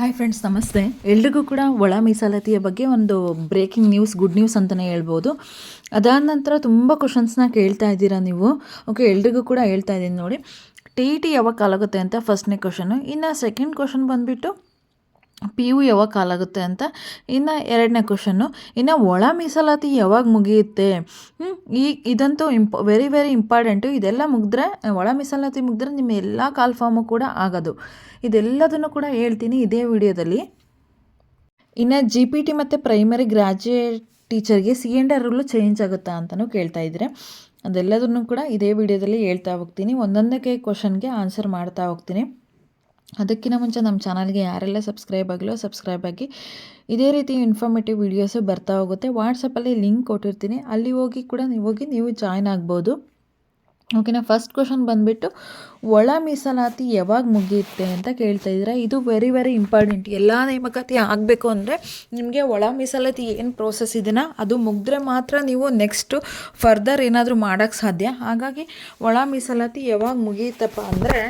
Hi friends ನಮಸ್ತೆ. ಎಲ್ರಿಗೂ ಕೂಡ ಒಳ ಮೀಸಲಾತಿಯ ಬಗ್ಗೆ ಒಂದು ಬ್ರೇಕಿಂಗ್ ನ್ಯೂಸ್ ಗುಡ್ ನ್ಯೂಸ್ ಅಂತಲೇ ಹೇಳ್ಬೋದು. ಅದಾದ ನಂತರ ತುಂಬ ಕ್ವಶನ್ಸ್ನ ಕೇಳ್ತಾ ಇದ್ದೀರಾ ನೀವು? ಓಕೆ ಎಲ್ರಿಗೂ ಕೂಡ ಹೇಳ್ತಾ ಇದ್ದೀನಿ ನೋಡಿ. ಟಿ ಟಿ ಯಾವಾಗ ಕಾಲಾಗುತ್ತೆ ಅಂತ ಫಸ್ಟ್ನೇ ಕ್ವಶನು ಇನ್ನು ಸೆಕೆಂಡ್ ಕ್ವಶನ್ ಬಂದುಬಿಟ್ಟು ಪಿ ಯು ಯಾವಾಗ ಕಾಲಾಗುತ್ತೆ ಅಂತ ಇನ್ನು ಎರಡನೇ ಕ್ವಶನ್ನು. ಇನ್ನು ಒಳ ಮೀಸಲಾತಿ ಯಾವಾಗ ಮುಗಿಯುತ್ತೆ? ಈ ಇದಂತೂ ಇಂಪ ವೆರಿ ವೆರಿ ಇಂಪಾರ್ಟೆಂಟು ಇದೆಲ್ಲ ಮುಗಿದ್ರೆ, ಒಳ ಮೀಸಲಾತಿ ಮುಗಿದ್ರೆ ನಿಮ್ಮ ಎಲ್ಲ ಕಾಲ್ ಫಾರ್ಮು ಕೂಡ ಆಗೋದು. ಇದೆಲ್ಲದನ್ನು ಕೂಡ ಹೇಳ್ತೀನಿ ಇದೇ ವಿಡಿಯೋದಲ್ಲಿ. ಇನ್ನು ಜಿ ಪಿ ಟಿ ಮತ್ತು primary graduate ಟೀಚರ್ಗೆ C and R rule change ಆಗುತ್ತಾ ಅಂತಲೂ ಕೇಳ್ತಾ ಇದ್ದರೆ ಅದೆಲ್ಲದನ್ನು ಕೂಡ ಇದೇ ವಿಡಿಯೋದಲ್ಲಿ ಹೇಳ್ತಾ ಹೋಗ್ತೀನಿ. ಒಂದೊಂದಕ್ಕೆ ಕ್ವಶನ್ಗೆ ಆನ್ಸರ್ ಮಾಡ್ತಾ ಹೋಗ್ತೀನಿ. ಅದಕ್ಕಿಂತ ಮುಂಚೆ ನಮ್ಮ ಚಾನಲ್ಗೆ ಯಾರೆಲ್ಲ ಸಬ್ಸ್ಕ್ರೈಬ್ ಆಗಿಲ್ಲೋ ಸಬ್ಸ್ಕ್ರೈಬ್ ಆಗಿ. ಇದೇ ರೀತಿ ಇನ್ಫಾರ್ಮೇಟಿವ್ ವೀಡಿಯೋಸು ಬರ್ತಾ ಹೋಗುತ್ತೆ. ವಾಟ್ಸಪ್ಪಲ್ಲಿ ಲಿಂಕ್ ಕೊಟ್ಟಿರ್ತೀನಿ. ಅಲ್ಲಿ ಹೋಗಿ ಕೂಡ ನೀವು ಹೋಗಿ ನೀವು ಜಾಯ್ನ್ ಆಗ್ಬೋದು. ಓಕೆನಾ ಫಸ್ಟ್ ಕ್ವಶನ್ ಬಂದುಬಿಟ್ಟು, ಒಳ ಮೀಸಲಾತಿ ಯಾವಾಗ ಮುಗಿಯುತ್ತೆ ಅಂತ ಕೇಳ್ತಾ ಇದ್ದೀರಾ? ಇದು ವೆರಿ ವೆರಿ ಇಂಪಾರ್ಟೆಂಟ್ ಎಲ್ಲ ನೇಮಕಾತಿ ಆಗಬೇಕು ಅಂದರೆ ನಿಮಗೆ ಒಳ ಮೀಸಲಾತಿ ಏನು ಪ್ರೋಸೆಸ್ ಇದೆಯಾ ಅದು ಮುಗಿದ್ರೆ ಮಾತ್ರ ನೀವು ನೆಕ್ಸ್ಟು ಫರ್ದರ್ ಏನಾದರೂ ಮಾಡೋಕ್ಕೆ ಸಾಧ್ಯ? ಹಾಗಾಗಿ ಒಳ ಮೀಸಲಾತಿ ಯಾವಾಗ ಮುಗಿಯುತ್ತಪ್ಪ ಅಂದರೆ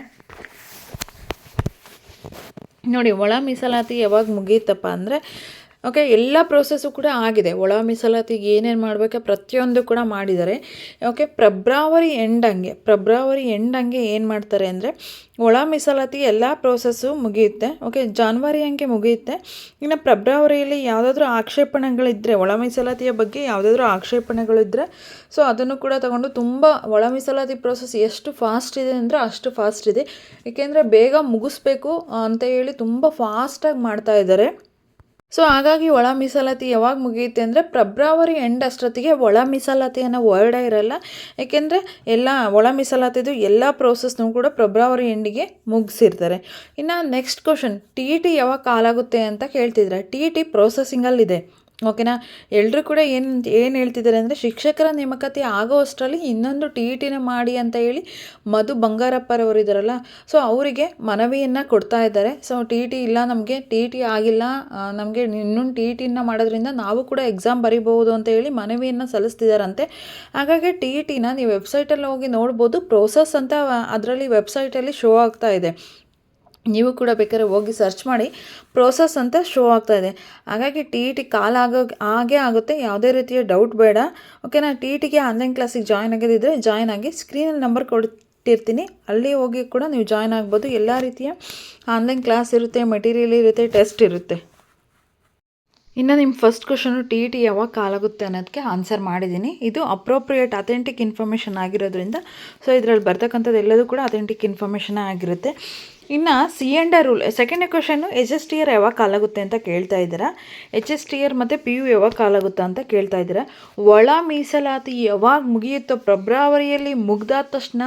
ನೋಡಿ ಒಳ ಮೀಸಲಾತಿ ಯಾವಾಗ ಮುಗಿಯುತ್ತಪ್ಪ ಅಂದರೆ ಓಕೆ ಎಲ್ಲ ಪ್ರೋಸೆಸ್ಸು ಕೂಡ ಆಗಿದೆ. ಒಳ ಮೀಸಲಾತಿಗೆ ಏನೇನು ಮಾಡಬೇಕು ಪ್ರತಿಯೊಂದು ಕೂಡ ಮಾಡಿದ್ದಾರೆ. ಓಕೆ ಫೆಬ್ರವರಿ ಎಂಡ್ ಹಂಗೆ. ಫೆಬ್ರವರಿ ಎಂಡ್ ಹಂಗೆ ಏನು ಮಾಡ್ತಾರೆ ಅಂದರೆ ಒಳ ಮೀಸಲಾತಿ ಎಲ್ಲ ಪ್ರೋಸೆಸ್ಸು ಮುಗಿಯುತ್ತೆ. ಓಕೆ ಜಾನ್ವರಿ ಹಂಗೆ ಮುಗಿಯುತ್ತೆ. ಇನ್ನು ಫೆಬ್ರವರಿಯಲ್ಲಿ ಯಾವುದಾದ್ರೂ ಆಕ್ಷೇಪಣೆಗಳಿದ್ದರೆ ಒಳ ಮೀಸಲಾತಿಯ ಬಗ್ಗೆ ಯಾವುದಾದ್ರೂ ಆಕ್ಷೇಪಣೆಗಳಿದ್ದರೆ ಸೊ ಅದನ್ನು ಕೂಡ ತಗೊಂಡು ತುಂಬ ಒಳ ಮೀಸಲಾತಿ ಪ್ರೋಸೆಸ್ ಎಷ್ಟು ಫಾಸ್ಟ್ ಇದೆ ಅಂದರೆ ಅಷ್ಟು ಫಾಸ್ಟ್ ಇದೆ. ಏಕೆಂದರೆ ಬೇಗ ಮುಗಿಸ್ಬೇಕು ಅಂತ ಹೇಳಿ ತುಂಬ ಫಾಸ್ಟಾಗಿ ಮಾಡ್ತಾ ಇದ್ದಾರೆ. ಸೊ ಹಾಗಾಗಿ ಒಳ ಮೀಸಲಾತಿ ಯಾವಾಗ ಮುಗಿಯುತ್ತೆ ಅಂದರೆ ಫೆಬ್ರವರಿ ಎಂಡ್ ಅಷ್ಟೊತ್ತಿಗೆ ಒಳ ಮೀಸಲಾತಿ ಅನ್ನೋ ವರ್ಡೇ ಇರಲ್ಲ. ಏಕೆಂದರೆ ಎಲ್ಲ ಒಳ ಮೀಸಲಾತಿದು ಎಲ್ಲ ಪ್ರೋಸೆಸ್ನೂ ಕೂಡ ಫೆಬ್ರವರಿ ಎಂಡಿಗೆ ಮುಗಿಸಿರ್ತಾರೆ. ಇನ್ನು next question T E T ಯಾವಾಗ ಕಾಲಾಗುತ್ತೆ ಅಂತ ಕೇಳ್ತಿದ್ರೆ. ಟಿ ಇ ಟಿ ಪ್ರೋಸೆಸಿಂಗಲ್ಲಿದೆ ಓಕೆನಾ? ಎಲ್ಲರೂ ಕೂಡ ಏನು ಏನು ಹೇಳ್ತಿದ್ದಾರೆ ಅಂದರೆ ಶಿಕ್ಷಕರ ನೇಮಕಾತಿ ಆಗೋ ಅಷ್ಟರಲ್ಲಿ ಇನ್ನೊಂದು ಟಿ ಇ ಟಿನ ಮಾಡಿ ಅಂತ ಹೇಳಿ ಮಧು ಬಂಗಾರಪ್ಪರವರು ಇದ್ದಾರಲ್ಲ, ಸೊ ಅವರಿಗೆ ಮನವಿಯನ್ನು ಕೊಡ್ತಾ ಇದ್ದಾರೆ. ಸೊ ಟಿ ಇ ಟಿ ಇಲ್ಲ ನಮಗೆ, ಟಿ ಇ ಟಿ ಆಗಿಲ್ಲ ನಮಗೆ ಇನ್ನೊಂದು ಟಿ ಇ ಟಿನ ಮಾಡೋದ್ರಿಂದ ನಾವು ಕೂಡ ಎಕ್ಸಾಮ್ ಬರಿಬೋದು ಅಂತ ಹೇಳಿ ಮನವಿಯನ್ನು ಸಲ್ಲಿಸ್ತಿದ್ದಾರಂತೆ. ಹಾಗಾಗಿ ಟಿ ಇ ಟಿನ ನೀವು ವೆಬ್ಸೈಟಲ್ಲಿ ಹೋಗಿ ನೋಡ್ಬೋದು ಪ್ರೋಸೆಸ್ ಅಂತ ಅದರಲ್ಲಿ ವೆಬ್ಸೈಟಲ್ಲಿ ಶೋ ಆಗ್ತಾ ಇದೆ. ನೀವು ಕೂಡ ಬೇಕಾದ್ರೆ ಹೋಗಿ ಸರ್ಚ್ ಮಾಡಿ ಪ್ರೋಸೆಸ್ ಅಂತ ಶೋ ಆಗ್ತಾ ಇದೆ. ಹಾಗಾಗಿ ಟಿ ಇ ಟಿ ಕಾಲ್ ಆಗೋ ಆಗೇ ಆಗುತ್ತೆ, ಯಾವುದೇ ರೀತಿಯ ಡೌಟ್ ಬೇಡ. ಓಕೆನಾ ಟಿ ಇ ಟಿಗೆ ಆನ್ಲೈನ್ ಕ್ಲಾಸಿಗೆ ಜಾಯ್ನ್ ಆಗಿದ್ದಿದ್ರೆ ಜಾಯ್ನ್ ಆಗಿ ಸ್ಕ್ರೀನಲ್ಲಿ ನಂಬರ್ ಕೊಡ್ತಿರ್ತೀನಿ. ಅಲ್ಲಿ ಹೋಗಿ ಕೂಡ ನೀವು ಜಾಯ್ನ್ ಆಗ್ಬೋದು. ಎಲ್ಲ ರೀತಿಯ ಆನ್ಲೈನ್ ಕ್ಲಾಸ್ ಇರುತ್ತೆ ಮೆಟೀರಿಯಲ್ ಇರುತ್ತೆ ಟೆಸ್ಟ್ ಇರುತ್ತೆ. ಇನ್ನು ನಿಮ್ಮ first question T E T ಯಾವಾಗ ಕಾಲಾಗುತ್ತೆ ಅನ್ನೋದಕ್ಕೆ ಆನ್ಸರ್ ಮಾಡಿದ್ದೀನಿ. ಇದು ಅಪ್ರೋಪ್ರಿಯೇಟ್ ಅಥೆಂಟಿಕ್ ಇನ್ಫಾರ್ಮೇಷನ್ ಆಗಿರೋದ್ರಿಂದ. ಸೊ ಇದರಲ್ಲಿ ಬರ್ತಕ್ಕಂಥದ್ದು ಎಲ್ಲದೂ ಕೂಡ ಅಥೆಂಟಿಕ್ ಇನ್ಫಾರ್ಮೇಷನ್ ಆಗಿರುತ್ತೆ. ಇನ್ನು C and R rule second question H S T R ಯಾವಾಗ ಕಾಲಾಗುತ್ತೆ ಅಂತ ಕೇಳ್ತಾ ಇದ್ದೀರಾ? ಎಚ್ ಎಸ್ ಟಿ ಆರ್ ಮತ್ತು ಪಿ ಯು ಯಾವಾಗ ಕಾಲಾಗುತ್ತಾ ಅಂತ ಕೇಳ್ತಾ ಇದ್ದೀರಾ? ಒಳ ಮೀಸಲಾತಿ ಯಾವಾಗ ಮುಗಿಯುತ್ತೋ ಫೆಬ್ರವರಿಯಲ್ಲಿ ಮುಗ್ದಾದ ತಕ್ಷಣ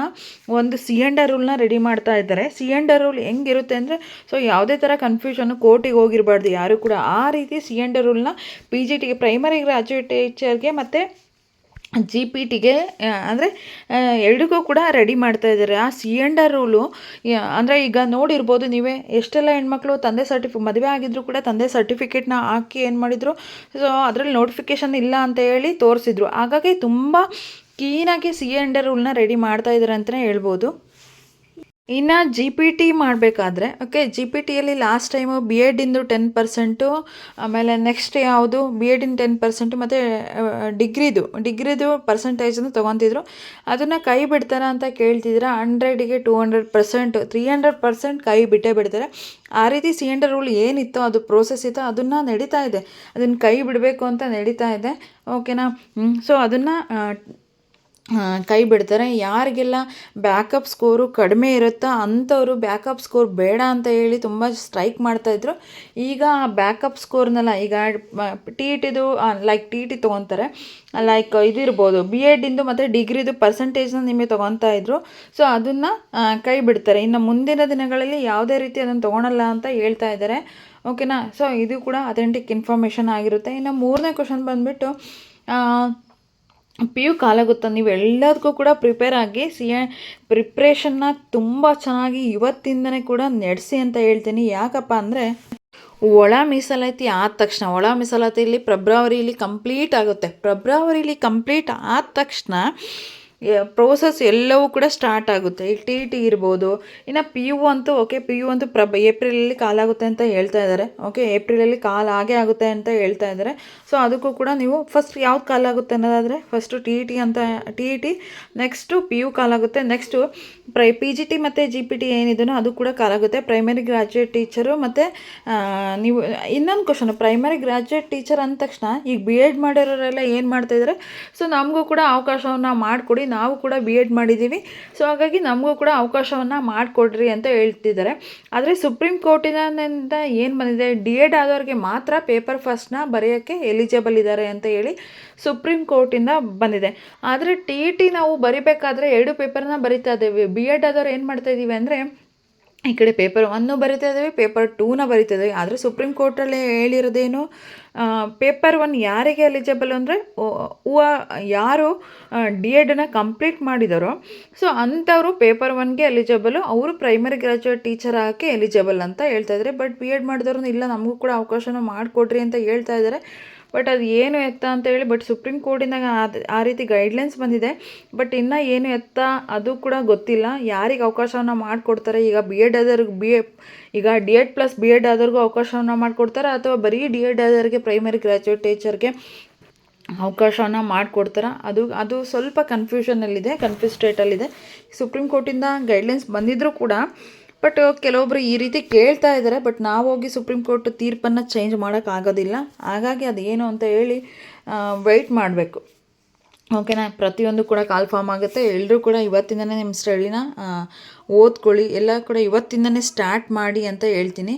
ಒಂದು ಸಿ ಎಂಡ್ ಆರ್ ರೂಲ್ನ ರೆಡಿ ಮಾಡ್ತಾ ಇದ್ದಾರೆ. ಸಿ ಎಂಡ್ ಆರ್ ರೂಲ್ ಹೆಂಗಿರುತ್ತೆ ಅಂದರೆ ಸೊ ಯಾವುದೇ ಥರ ಕನ್ಫ್ಯೂಷನ್ನು ಕೋರ್ಟಿಗೆ ಹೋಗಿರಬಾರ್ದು. ಯಾರು ಕೂಡ ಆ ರೀತಿ ಸಿ ಎಂಡ್ ಆರ್ ರೂಲ್ನ ಪಿ ಜಿ ಟಿಗೆ ಪ್ರೈಮರಿ ಗ್ರಾಜ್ಯುಯೇಟ್ ಟೀಚರ್ಗೆ ಮತ್ತು ಜಿ ಪಿ ಟಿಗೆ ಅಂದರೆ ಎರಡಿಗೂ ಕೂಡ ರೆಡಿ ಮಾಡ್ತಾ ಇದ್ದಾರೆ. ಆ ಸಿ ಎಂಡ್ ಆರ್ ರೂಲು ಅಂದರೆ ಈಗ ನೋಡಿರ್ಬೋದು ನೀವೇ, ಎಷ್ಟೆಲ್ಲ ಹೆಣ್ಮಕ್ಳು ತಂದೆ ಸರ್ಟಿಫಿ ಮದುವೆ ಆಗಿದ್ರು ಕೂಡ ತಂದೆ ಸರ್ಟಿಫಿಕೇಟ್ನ ಹಾಕಿ ಏನು ಮಾಡಿದರು? ಸೊ ಅದರಲ್ಲಿ ನೋಟಿಫಿಕೇಶನ್ ಇಲ್ಲ ಅಂತ ಹೇಳಿ ತೋರಿಸಿದ್ರು. ಹಾಗಾಗಿ ತುಂಬ ಕ್ಲೀನಾಗಿ ಸಿ ಎಂಡ್ ಆರ್ ರೂಲ್ನ ರೆಡಿ ಮಾಡ್ತಾ ಇದ್ದಾರೆ ಅಂತಲೇ ಹೇಳ್ಬೋದು. ಇನ್ನು ಜಿ ಪಿ ಟಿ ಮಾಡಬೇಕಾದ್ರೆ ಓಕೆ ಜಿ ಪಿ ಟಿಯಲ್ಲಿ ಲಾಸ್ಟ್ ಟೈಮು ಬಿ ಎಡಿಂದು ಟೆನ್ ಪರ್ಸೆಂಟು ಆಮೇಲೆ ನೆಕ್ಸ್ಟ್ ಯಾವುದು ಬಿ ಎಡಿನ ಟೆನ್ ಪರ್ಸೆಂಟು ಮತ್ತು ಡಿಗ್ರಿದು ಡಿಗ್ರಿದು ಪರ್ಸೆಂಟೇಜನ್ನು ತೊಗೊತಿದ್ರು. ಅದನ್ನು ಕೈ ಬಿಡ್ತಾರಾ ಅಂತ ಕೇಳ್ತಿದ್ರೆ ಹಂಡ್ರೆಡಿಗೆ two hundred percent three hundred percent ಕೈ ಬಿಟ್ಟೇ ಬಿಡ್ತಾರೆ. ಆ ರೀತಿ ಸಿ ರೂಲ್ ಏನಿತ್ತೋ, ಅದು ಪ್ರೋಸೆಸ್ ಇತ್ತು, ಅದನ್ನು ನಡೀತಾ ಇದೆ. ಅದನ್ನು ಕೈ ಬಿಡಬೇಕು ಅಂತ ನಡೀತಾ ಇದೆ. ಓಕೆನಾ ಸೊ ಅದನ್ನು ಕೈ ಬಿಡ್ತಾರೆ. ಯಾರಿಗೆಲ್ಲ ಬ್ಯಾಕಪ್ ಸ್ಕೋರು ಕಡಿಮೆ ಇರುತ್ತೋ ಅಂಥವರು ಬ್ಯಾಕಪ್ ಸ್ಕೋರ್ ಬೇಡ ಅಂತ ಹೇಳಿ ತುಂಬ ಸ್ಟ್ರೈಕ್ ಮಾಡ್ತಾಯಿದ್ರು ಈಗ ಆ ಬ್ಯಾಕಪ್ ಸ್ಕೋರ್ನೆಲ್ಲ ಈಗ ಟಿ ಟಿದು ಲೈಕ್ ಟಿ ಟಿ ತೊಗೊತಾರೆ. ಲೈಕ್ ಇದಿರ್ಬೋದು ಬಿ ಎಡಿಂದು ಮತ್ತು ಡಿಗ್ರಿದು ಪರ್ಸೆಂಟೇಜ್ನ ನಿಮಗೆ ತೊಗೊತಾ ಇದ್ರು. ಸೊ ಅದನ್ನು ಕೈ ಬಿಡ್ತಾರೆ. ಇನ್ನು ಮುಂದಿನ ದಿನಗಳಲ್ಲಿ ಯಾವುದೇ ರೀತಿ ಅದನ್ನು ತೊಗೊಳಲ್ಲ ಅಂತ ಹೇಳ್ತಾ ಇದ್ದಾರೆ. ಓಕೆನಾ ಸೊ ಇದು ಕೂಡ ಅಥೆಂಟಿಕ್ ಇನ್ಫಾರ್ಮೇಷನ್ ಆಗಿರುತ್ತೆ. ಇನ್ನು ಮೂರನೇ ಕ್ವಶನ್ ಬಂದುಬಿಟ್ಟು ಪಿ ಯು ಕಾಲಾಗುತ್ತೆ. ನೀವು ಎಲ್ಲದಕ್ಕೂ ಕೂಡ ಪ್ರಿಪೇರ್ ಆಗಿ ಸಿ ಎ ಪ್ರಿಪ್ರೇಷನ್ನ ತುಂಬ ಚೆನ್ನಾಗಿ ಇವತ್ತಿಂದನೇ ಕೂಡ ನಡೆಸಿ ಅಂತ ಹೇಳ್ತೀನಿ. ಯಾಕಪ್ಪ ಅಂದರೆ ಒಳ ಮೀಸಲಾತಿ ಆದ ತಕ್ಷಣ ಒಳ ಮೀಸಲಾತಿಯಲ್ಲಿ ಫೆಬ್ರವರಿಲಿ ಕಂಪ್ಲೀಟ್ ಆಗುತ್ತೆ. ಫೆಬ್ರವರಿಲಿ ಕಂಪ್ಲೀಟ್ ಆದ ತಕ್ಷಣ ಪ್ರೋಸೆಸ್ ಎಲ್ಲವೂ ಕೂಡ ಸ್ಟಾರ್ಟ್ ಆಗುತ್ತೆ. ಈಗ ಟಿ ಟಿ ಇರ್ಬೋದು, ಇನ್ನು ಪಿ ಯು ಅಂತೂ ಓಕೆ ಪಿ ಯು ಅಂತೂ ಪ್ರಬ ಏಪ್ರಿಲಲ್ಲಿ ಕಾಲಾಗುತ್ತೆ ಅಂತ ಹೇಳ್ತಾ ಇದ್ದಾರೆ ಓಕೆ ಏಪ್ರಿಲಲ್ಲಿ ಕಾಲ ಆಗೇ ಆಗುತ್ತೆ ಅಂತ ಹೇಳ್ತಾ ಇದ್ದಾರೆ ಸೊ ಅದಕ್ಕೂ ಕೂಡ ನೀವು ಫಸ್ಟ್ ಯಾವ್ದು ಕಾಲಾಗುತ್ತೆ ಅನ್ನೋದಾದರೆ ಫಸ್ಟು ಟಿ ಇ ಟಿ ಅಂತ T E T next P U ಕಾಲಾಗುತ್ತೆ next ಪ್ರೈ ಪಿ ಜಿ ಟಿ ಮತ್ತು ಜಿ ಪಿ ಟಿ ಏನಿದೆಯೋ ಅದು ಕೂಡ ಕಾಲಾಗುತ್ತೆ ಪ್ರೈಮರಿ ಗ್ರಾಜ್ಯುಯೇಟ್ ಟೀಚರು ಮತ್ತು ನೀವು, ಇನ್ನೊಂದು ಕ್ವಶನ್ ಪ್ರೈಮರಿ ಗ್ರಾಜ್ಯುಯೇಟ್ ಟೀಚರ್ ಅಂದ ತಕ್ಷಣ ಈಗ ಬಿ ಎಡ್ ಮಾಡಿರೋರೆಲ್ಲ ಏನು ಮಾಡ್ತಾಯಿದ್ದಾರೆ ಸೊ ನಮಗೂ ಕೂಡ ಅವಕಾಶವನ್ನು ಮಾಡಿಕೊಡಿ. ನಾವು ಕೂಡ ಬಿ ಎಡ್ ಮಾಡಿದ್ದೀವಿ. ಸೊ ಹಾಗಾಗಿ ನಮಗೂ ಕೂಡ ಅವಕಾಶವನ್ನು ಮಾಡಿಕೊಡ್ರಿ ಅಂತ ಹೇಳ್ತಿದ್ದಾರೆ. ಆದರೆ ಸುಪ್ರೀಂ ಕೋರ್ಟಿನಿಂದ ಏನು ಬಂದಿದೆ? ಡಿ ಎಡ್ ಆದವ್ರಿಗೆ ಮಾತ್ರ ಪೇಪರ್ ಫಸ್ಟ್ನ ಬರೆಯೋಕ್ಕೆ ಎಲಿಜಿಬಲ್ ಇದ್ದಾರೆ ಅಂತ ಹೇಳಿ ಸುಪ್ರೀಂ ಕೋರ್ಟಿಂದ ಬಂದಿದೆ. ಆದರೆ ಟಿ ಇ ಟಿ ನಾವು ಬರಿಬೇಕಾದ್ರೆ ಎರಡು ಪೇಪರ್ನ ಬರಿತಾ ಇದ್ದೇವೆ. ಬಿ ಎಡ್ ಆದವ್ರು ಏನು ಮಾಡ್ತಾ ಇದ್ದೀವಿ ಅಂದರೆ ಈ ಕಡೆ ಪೇಪರ್ ಒನ್ನು ಬರಿತಾ ಇದ್ದಾವೆ, ಪೇಪರ್ ಟೂನ ಬರಿತಾ ಇದ್ದಾವೆ. ಆದರೆ ಸುಪ್ರೀಂ ಕೋರ್ಟಲ್ಲಿ ಹೇಳಿರೋದೇನು ಪೇಪರ್ ಒನ್ ಯಾರಿಗೆ ಎಲಿಜಿಬಲ್ ಅಂದರೆ ಯಾರು ಡಿ ಎಡನ್ನ ಕಂಪ್ಲೀಟ್ ಮಾಡಿದಾರೋ, ಸೊ ಅಂಥವರು ಪೇಪರ್ ಒನ್ಗೆ ಎಲಿಜಿಬಲು ಅವರು ಪ್ರೈಮರಿ ಗ್ರ್ಯಾಜುಯೇಟ್ ಟೀಚರ್ ಹಾಕಿ ಎಲಿಜಿಬಲ್ ಅಂತ ಹೇಳ್ತಾ ಇದ್ದಾರೆ. ಬಟ್ ಬಿ ಎಡ್ ಮಾಡಿದವ್ರು ಇಲ್ಲ, ನಮಗೂ ಕೂಡ ಅವಕಾಶನ ಮಾಡಿಕೊಡ್ರಿ ಅಂತ ಹೇಳ್ತಾ ಇದ್ದಾರೆ. ಬಟ್ ಅದು ಏನು ಎತ್ತ ಅಂತ ಹೇಳಿ, ಬಟ್ ಸುಪ್ರೀಂ ಕೋರ್ಟಿಂದ ಅದು ಆ ರೀತಿ ಗೈಡ್ಲೈನ್ಸ್ ಬಂದಿದೆ. ಬಟ್ ಇನ್ನು ಏನು ಎತ್ತ ಅದು ಕೂಡ ಗೊತ್ತಿಲ್ಲ. ಯಾರಿಗೆ ಅವಕಾಶವನ್ನು ಮಾಡಿಕೊಡ್ತಾರೆ? ಈಗ ಬಿ ಎಡ್ ಆದವ್ರಿಗೆ ಬಿ ಎ ಈಗ D Ed plus B Ed ಆದವ್ರಿಗೂ ಅವಕಾಶವನ್ನು ಮಾಡಿಕೊಡ್ತಾರೆ? ಅಥವಾ ಬರೀ ಡಿ ಎಡ್ ಆದವ್ರಿಗೆ ಪ್ರೈಮರಿ ಗ್ರ್ಯಾಜುಯೇಟ್ ಟೀಚರ್ಗೆ ಅವಕಾಶವನ್ನು ಮಾಡಿಕೊಡ್ತಾರೆ? ಅದು ಅದು ಸ್ವಲ್ಪ ಕನ್ಫ್ಯೂಷನಲ್ಲಿದೆ ಕನ್ಫ್ಯೂಸ್ ಸ್ಟೇಟಲ್ಲಿದೆ ಸುಪ್ರೀಂ ಕೋರ್ಟಿಂದ ಗೈಡ್ಲೈನ್ಸ್ ಬಂದಿದ್ದರೂ ಕೂಡ ಬಟ್ ಕೆಲವೊಬ್ರು ಈ ರೀತಿ ಕೇಳ್ತಾ ಇದ್ದಾರೆ ಬಟ್ ನಾವು ಹೋಗಿ ಸುಪ್ರೀಂ ಕೋರ್ಟ್ ತೀರ್ಪನ್ನು ಚೇಂಜ್ ಮಾಡೋಕ್ಕಾಗೋದಿಲ್ಲ ಹಾಗಾಗಿ ಅದೇನು ಅಂತ ಹೇಳಿ ವೆಯ್ಟ್ ಮಾಡಬೇಕು. ಓಕೆನಾ ಪ್ರತಿಯೊಂದು ಕೂಡ ಕಾಲ್ ಫಾರ್ಮ್ ಆಗುತ್ತೆ. ಎಲ್ಲರೂ ಕೂಡ ಇವತ್ತಿಂದನೇ ನಿಮ್ಮ ಸ್ಟಡಿನ ಓದ್ಕೊಳ್ಳಿ. ಎಲ್ಲ ಕೂಡ ಇವತ್ತಿಂದನೇ ಸ್ಟಾರ್ಟ್ ಮಾಡಿ ಅಂತ ಹೇಳ್ತೀನಿ.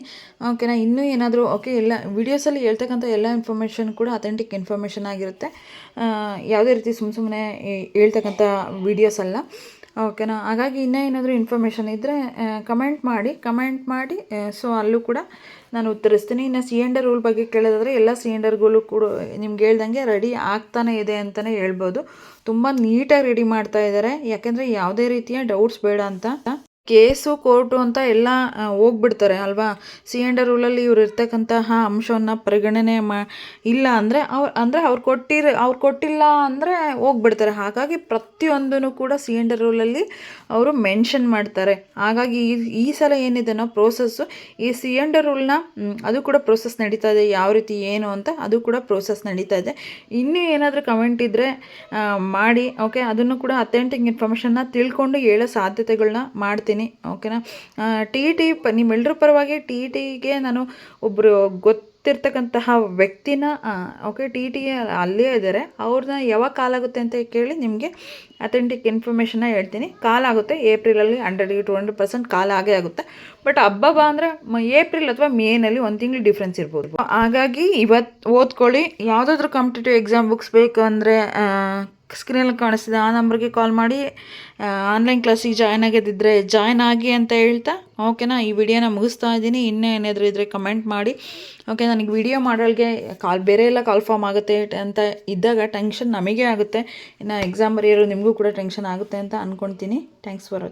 ಓಕೆನಾ ಇನ್ನೂ ಏನಾದರೂ ಓಕೆ ಎಲ್ಲ ವೀಡಿಯೋಸಲ್ಲಿ ಹೇಳ್ತಕ್ಕಂಥ ಎಲ್ಲ ಇನ್ಫಾರ್ಮೇಷನ್ ಕೂಡ ಅಥೆಂಟಿಕ್ ಇನ್ಫಾರ್ಮೇಷನ್ ಆಗಿರುತ್ತೆ. ಯಾವುದೇ ರೀತಿ ಸುಮ್ಮ ಸುಮ್ಮನೆ ಹೇಳ್ತಕ್ಕಂಥ ವೀಡಿಯೋಸ್ ಅಲ್ಲ. ಓಕೆನಾ? ಹಾಗಾಗಿ ಇನ್ನೂ ಏನಾದರೂ ಇನ್ಫಾರ್ಮೇಷನ್ ಇದ್ದರೆ ಕಮೆಂಟ್ ಮಾಡಿ ಕಮೆಂಟ್ ಮಾಡಿ ಸೊ ಅಲ್ಲೂ ಕೂಡ ನಾನು ಉತ್ತರಿಸ್ತೀನಿ. ಇನ್ನು ಸಿ ಎಂಡ್ ರೂಲ್ ಬಗ್ಗೆ ಕೇಳೋದಾದರೆ ಎಲ್ಲ ಸಿ ಎಂಡರ್ಗಳು ಕೂಡ ನಿಮ್ಗೆ ಹೇಳ್ದಂಗೆ ರೆಡಿ ಆಗ್ತಾನೆ ಇದೆ ಅಂತಲೇ ಹೇಳ್ಬೋದು. ತುಂಬ ನೀಟಾಗಿ ರೆಡಿ ಮಾಡ್ತಾ ಇದ್ದಾರೆ ಯಾಕೆಂದರೆ ಯಾವುದೇ ರೀತಿಯ ಡೌಟ್ಸ್ ಬೇಡ ಅಂತ. ಕೇಸು, ಕೋರ್ಟು ಅಂತ ಎಲ್ಲ ಹೋಗ್ಬಿಡ್ತಾರೆ ಅಲ್ವಾ? ಸಿ ರೂಲಲ್ಲಿ ಇವ್ರು ಇರ್ತಕ್ಕಂತಹ ಅಂಶವನ್ನು ಪರಿಗಣನೆ ಮಾ, ಇಲ್ಲ ಅಂದರೆ ಅವ್ರು ಅಂದರೆ ಅವ್ರು ಕೊಟ್ಟಿರ, ಅವ್ರು ಕೊಟ್ಟಿಲ್ಲ ಅಂದರೆ ಹೋಗ್ಬಿಡ್ತಾರೆ. ಹಾಗಾಗಿ ಪ್ರತಿಯೊಂದೂ ಕೂಡ ಸಿ ರೂಲಲ್ಲಿ ಅವರು ಮೆನ್ಷನ್ ಮಾಡ್ತಾರೆ. ಹಾಗಾಗಿ ಈ ಈ ಸಲ ಏನಿದೆನೋ ಪ್ರೋಸೆಸ್ಸು ಈ ಸಿ ರೂಲ್ನ ಅದು ಕೂಡ ಪ್ರೋಸೆಸ್ ನಡೀತಾ ಇದೆ. ಯಾವ ರೀತಿ, ಏನು ಅಂತ ಅದು ಕೂಡ ಪ್ರೋಸೆಸ್ ನಡೀತಾ ಇದೆ. ಇನ್ನೂ ಏನಾದರೂ ಕಮೆಂಟ್ ಇದ್ದರೆ ಮಾಡಿ ಓಕೆ ಅದನ್ನು ಕೂಡ ಅಥೆಂಟಿಕ್ ಇನ್ಫಾರ್ಮೇಷನ್ನ ತಿಳ್ಕೊಂಡು ಹೇಳೋ ಸಾಧ್ಯತೆಗಳನ್ನ ಮಾಡ್ತೀನಿ. ಓಕೆನಾ ಟಿ ಇ ಟಿ ಪ ನಿಮ್ಮೆಲ್ಲರ ಪರವಾಗಿ ಟಿ ಇ ಟಿಗೆ ನಾನು ಒಬ್ಬರು ಗೊತ್ತಿರ್ತಕ್ಕಂತಹ ವ್ಯಕ್ತಿನ ಓಕೆ ಟಿ ಇ ಟಿಗೆ ಅಲ್ಲೇ ಇದ್ದಾರೆ. ಅವ್ರನ್ನ ಯಾವಾಗ ಕಾಲಾಗುತ್ತೆ ಅಂತ ಕೇಳಿ ನಿಮಗೆ ಅಥೆಂಟಿಕ್ ಇನ್ಫಾರ್ಮೇಷನ್ನ ಹೇಳ್ತೀನಿ. ಕಾಲಾಗುತ್ತೆ ಏಪ್ರಿಲಲ್ಲಿ hundred to hundred percent call ಆಗೇ ಆಗುತ್ತೆ. ಬಟ್ ಹಬ್ಬ ಬಾ ಅಂದರೆ ಏಪ್ರಿಲ್ ಅಥವಾ ಮೇನಲ್ಲಿ ಒಂದು ತಿಂಗಳು ಡಿಫ್ರೆನ್ಸ್ ಇರ್ಬೋದು. ಹಾಗಾಗಿ ಇವತ್ತು ಓದ್ಕೊಳ್ಳಿ, ಯಾವುದಾದ್ರೂ ಕಾಂಪಿಟೇಟಿವ್ ಎಕ್ಸಾಮ್ ಬುಕ್ಸ್ ಬೇಕು ಅಂದರೆ ಸ್ಕ್ರೀನಲ್ಲಿ ಕಾಣಿಸ್ತಿದೆ. ಆ ನಂಬರ್ಗೆ ಕಾಲ್ ಮಾಡಿ ಆನ್ಲೈನ್ ಕ್ಲಾಸಿಗೆ ಜಾಯ್ನ್ ಆಗಿದ್ದಿದ್ರೆ ಜಾಯ್ನ್ ಆಗಿ ಅಂತ ಹೇಳ್ತಾ ಓಕೆನಾ ಈ ವಿಡಿಯೋನ ಮುಗಿಸ್ತಾ ಇದ್ದೀನಿ. ಇನ್ನೇ ಏನಾದರೂ ಇದ್ದರೆ ಕಮೆಂಟ್ ಮಾಡಿ ಓಕೆ ನನಗೆ ವಿಡಿಯೋ ಮಾಡೋಳಿಗೆ ಕಾಲ್ ಬೇರೆ ಎಲ್ಲ ಕಾಲ್ ಫಾರ್ಮ್ ಆಗುತ್ತೆ ಅಂತ ಇದ್ದಾಗ ಟೆನ್ಷನ್ ನಮಗೆ ಆಗುತ್ತೆ. ಇನ್ನು ಎಕ್ಸಾಮ್ ಬರೆಯೋರು ನಿಮಗೂ ಕೂಡ ಟೆನ್ಷನ್ ಆಗುತ್ತೆ ಅಂತ ಅಂದ್ಕೊಳ್ತೀನಿ ಥ್ಯಾಂಕ್ಸ್ ಫಾರ್